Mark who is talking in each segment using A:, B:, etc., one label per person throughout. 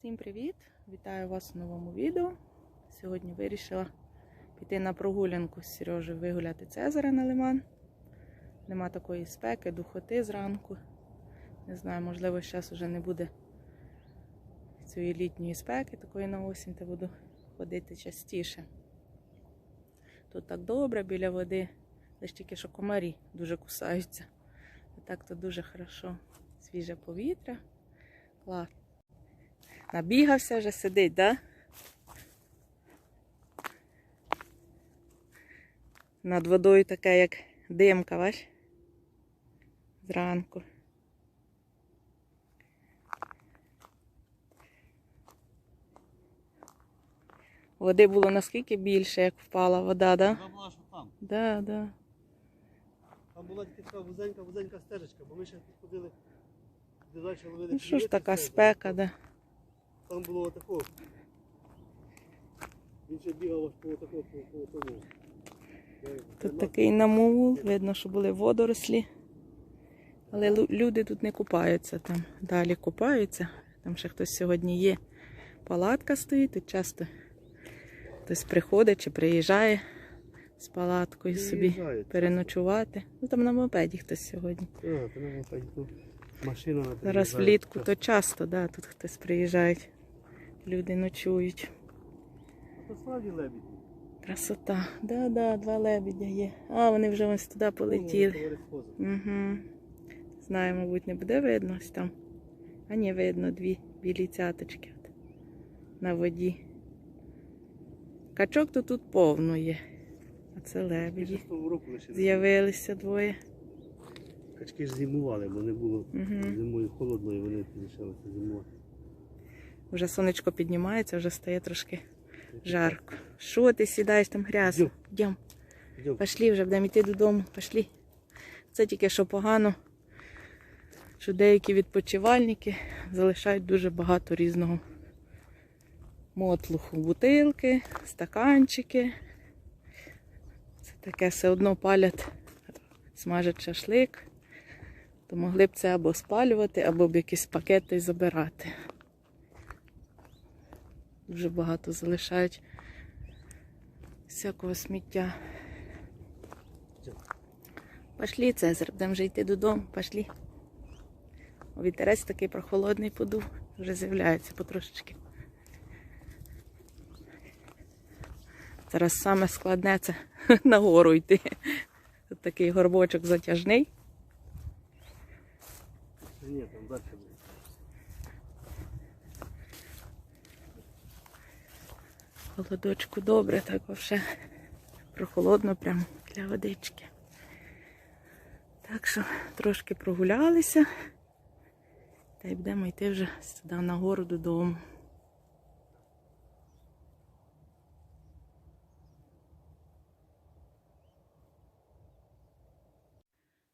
A: Всім привіт! Вітаю вас у новому відео. Сьогодні вирішила піти на прогулянку з Сережею вигуляти Цезаря на лиман. Нема такої спеки, духоти зранку. Не знаю, можливо, зараз вже не буде цієї літньої спеки, такої на осінь, та буду ходити частіше. Тут так добре біля води, лише тільки що комарі дуже кусаються. А так то дуже хорошо. Свіже повітря. Клас. Набігався вже сидить, да? Над водою така, як димка, бач? Зранку. Води було наскільки більше, як впала вода, да?
B: Вона була, що там.
A: Да, да.
B: Там була тільки така вузенька, вузенька стежечка, бо ми ще підходили де далі ловили.
A: Ну що ж така
B: все,
A: спека, да?
B: Там було отако. Він ще бігав по отако, по, по тому.
A: Тут такий намул, видно, що були водорослі. Але люди тут не купаються там. Далі купаються. Там ще хтось сьогодні є. Палатка стоїть, тут часто хтось приходить чи приїжджає з палаткою собі переночувати. Ну там на мопеді хтось сьогодні.
B: А, на
A: Зараз влітку то часто, да, тут хтось приїжджає. Люди ночують.
B: То справді лебідь.
A: Красота. Да, да, два лебедя є. А, вони вже ось туди полетіли. Угу. Знаю, мабуть, не буде видно ось там. А ні, видно дві білі цяточки от на воді. Качок то тут повно є. А це лебеді. З'явилися двоє.
B: Качки ж зимували, бо не було
A: Угу.
B: зимою холодно і вони лишилися зимувати.
A: Вже сонечко піднімається, вже стає трошки жарко. Що ти сідаєш там грязно?
B: Йдем.
A: Йдем.
B: Йдемо.
A: Пошли вже, будемо йти додому. Пошли. Це тільки що погано, що деякі відпочивальники залишають дуже багато різного мотлуху. Бутилки, стаканчики. Це таке все одно палять, смажать шашлик. То могли б це або спалювати, або б якісь пакети забирати. Дуже багато залишають всякого сміття. Пошли, Цезар, будемо вже йти додому, пошли. О, Вітерець такий прохолодний подув, вже з'являється потрошечки. Зараз саме складне це нагору йти. Тут такий горбочок затяжний.
B: Ні, там далі буде.
A: Холодочку добре, так вже прохолодно прямо для водички. Так що трошки прогулялися. Та й будемо йти вже сюди нагору додому.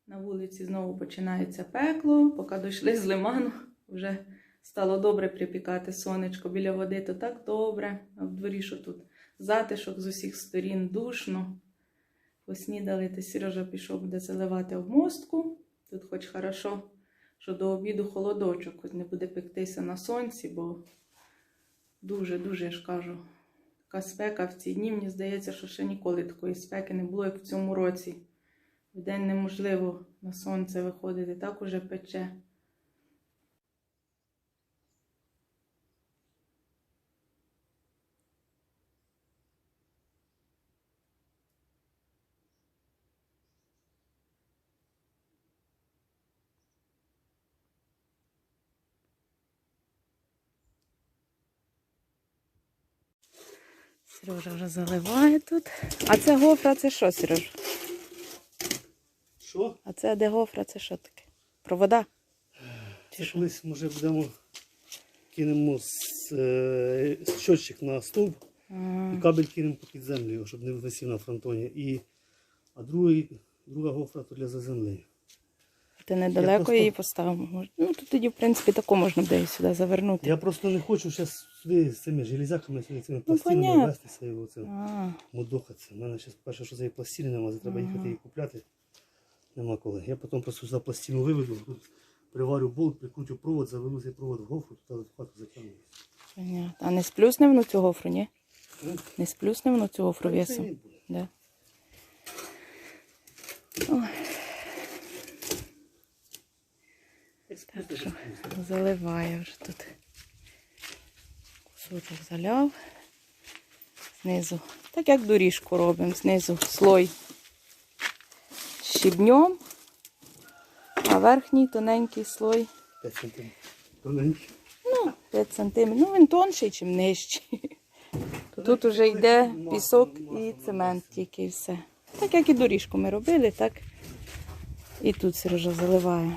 A: На вулиці знову починається пекло. Поки дійшли з лиману, вже стало добре припікати сонечко біля води, то так добре. А в дворі, що тут затишок з усіх сторін душно. Поснідали, та Сережа пішов буде заливати обмостку. Тут хоч хорошо, що до обіду холодочок, хоч не буде пектися на сонці, бо дуже-дуже, я ж кажу, така спека в ці дні. Мені здається, що ще ніколи такої спеки не було, як в цьому році. Вдень неможливо на сонце виходити, так уже пече. Сережа вже заливає тут. А це гофра, це що, Сережа?
B: Що?
A: А це де гофра, це що таке? Провода? Чи
B: Це
A: що?
B: колись, може, будемо кинемо з, е, щотчик на стовп і кабель кинемо під землею, щоб не висів на фронтоні. І, а другий, друга гофра то для заземлення.
A: ти недалеко
B: просто-
A: її поставив. Ну, то тоді, в принципі, тако можна буде сюди завернути.
B: Я просто не хочу зараз сюди з цими железяками, сюди цими
A: Ну,
B: пластинами
A: понятно.
B: вестися оце
A: А,
B: мудохатися. У мене зараз перше, що за її пластини нема, це треба їхати її купляти. Нема коли. Я потім просто за пластину виведу, тут приварю болт, прикручу провод, заведу цей провод в гофру, туди в хату затягну.
A: Понятно. А не сплюсне воно цю гофру, ні? Не сплюсне воно цю гофру весом? Да. Ой, так що заливає вже тут. Кусочок заляв. Знизу, так як доріжку робимо, знизу слой щебнем, а верхній тоненький слой
B: 5 сантиметрів. Тоненький.
A: ну, 5 см. Ну, він тонший, чим нижчий. Тут вже йде пісок і цемент тільки і все. Так як і доріжку ми робили, так і тут Сережа заливає.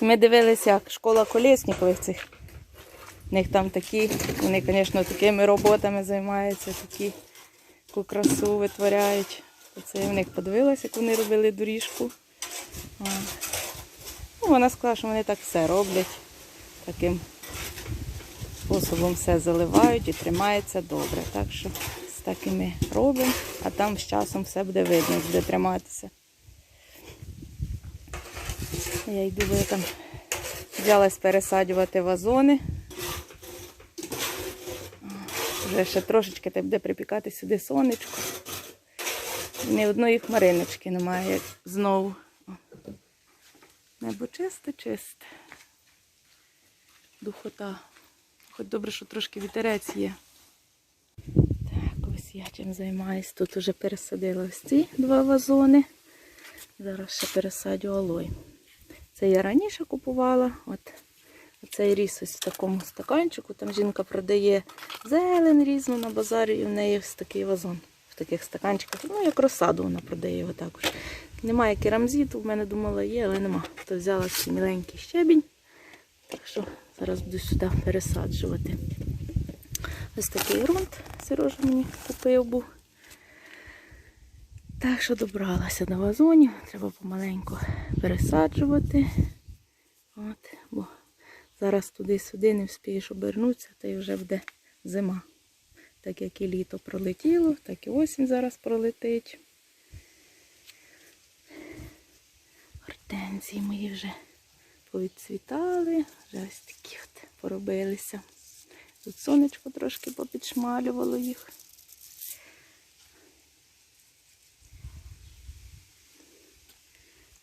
A: Ми дивилися, як школа колесникових цих. У них там такі, вони, звісно, такими роботами займаються, такі таку красу витворяють. Оце я в них подивилася, як вони робили доріжку. Ну, вона сказала, що вони так все роблять. Таким способом все заливають і тримається добре. Так що з такими робимо, а там з часом все буде видно, буде триматися. Я йду, бо я там взялась пересаджувати вазони. Вже ще трошечки та й буде припікати сюди сонечко. Ні одної хмариночки немає знову. Небо чисте, чисте. Духота. Хоч добре, що трошки вітерець є. Так, ось я чим займаюсь. Тут вже пересадила ось ці два вазони. Зараз ще пересадю алой. Це я раніше купувала. От цей ріс ось в такому стаканчику. Там жінка продає зелень різну на базарі, і в неї ось такий вазон в таких стаканчиках. Ну, як розсаду вона продає його також. Немає керамзиту, в мене думала є, але нема. То взяла такий міленький щебінь. Так що зараз буду сюди пересаджувати. Ось такий ґрунт Сережа мені купив був. Так що добралася до вазонів. Треба помаленьку пересаджувати. От, бо зараз туди-сюди не вспієш обернутися, та й вже буде зима. Так як і літо пролетіло, так і осінь зараз пролетить. Гортензії мої вже повідцвітали, вже ось такі от поробилися. Тут сонечко трошки попідшмалювало їх.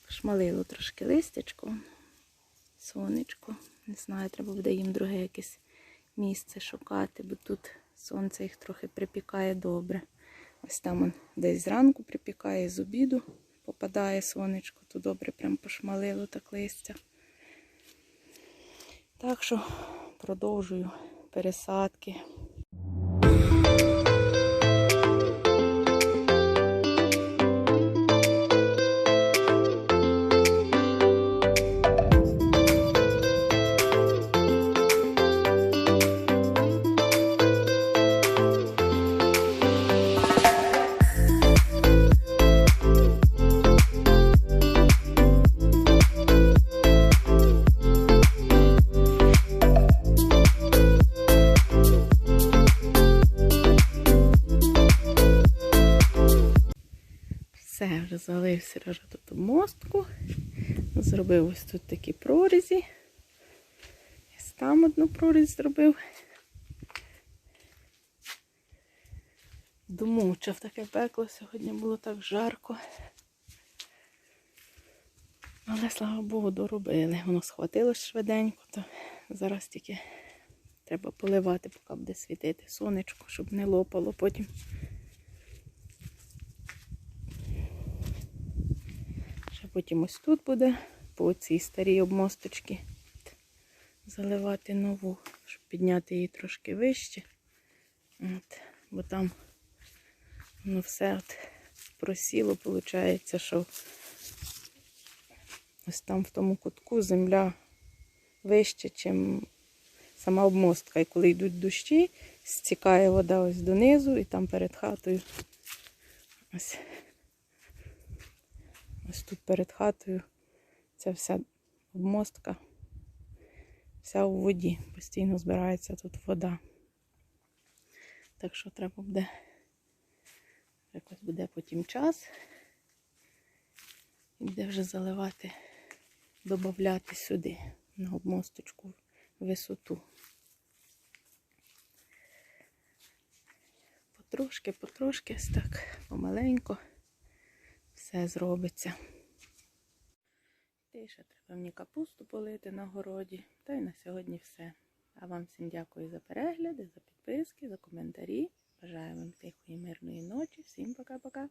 A: Шмалило трошки листячко, сонечко. Не знаю, треба буде їм друге якесь місце шукати, бо тут сонце їх трохи припікає добре. Ось там он десь зранку припікає, з обіду попадає сонечко, то добре прям пошмалило так листя. Так що продовжую пересадки. Залив Сережа тут мостку. Зробив ось тут такі прорізі. Ось там одну прорізь зробив. Домучив таке пекло, сьогодні було так жарко. Але слава Богу, доробили. Воно схватилось швиденько, то зараз тільки треба поливати, поки буде світити сонечко, щоб не лопало потім. Потім ось тут буде по цій старій обмосточці заливати нову, щоб підняти її трошки вище. От, бо там воно все от просіло, виходить, що ось там в тому кутку земля вище, ніж сама обмостка. І коли йдуть дощі, стікає вода ось донизу, і там перед хатою ось Ось тут перед хатою ця вся обмостка, вся у воді. Постійно збирається тут вода. Так що треба буде, якось буде потім час. І буде вже заливати, додати сюди, на обмосточку висоту. Потрошки, потрошки, так, помаленько все зробиться. Ще треба мені капусту полити на городі. Та й на сьогодні все. А вам всім дякую за перегляди, за підписки, за коментарі. Бажаю вам тихої, мирної ночі. Всім пока-пока.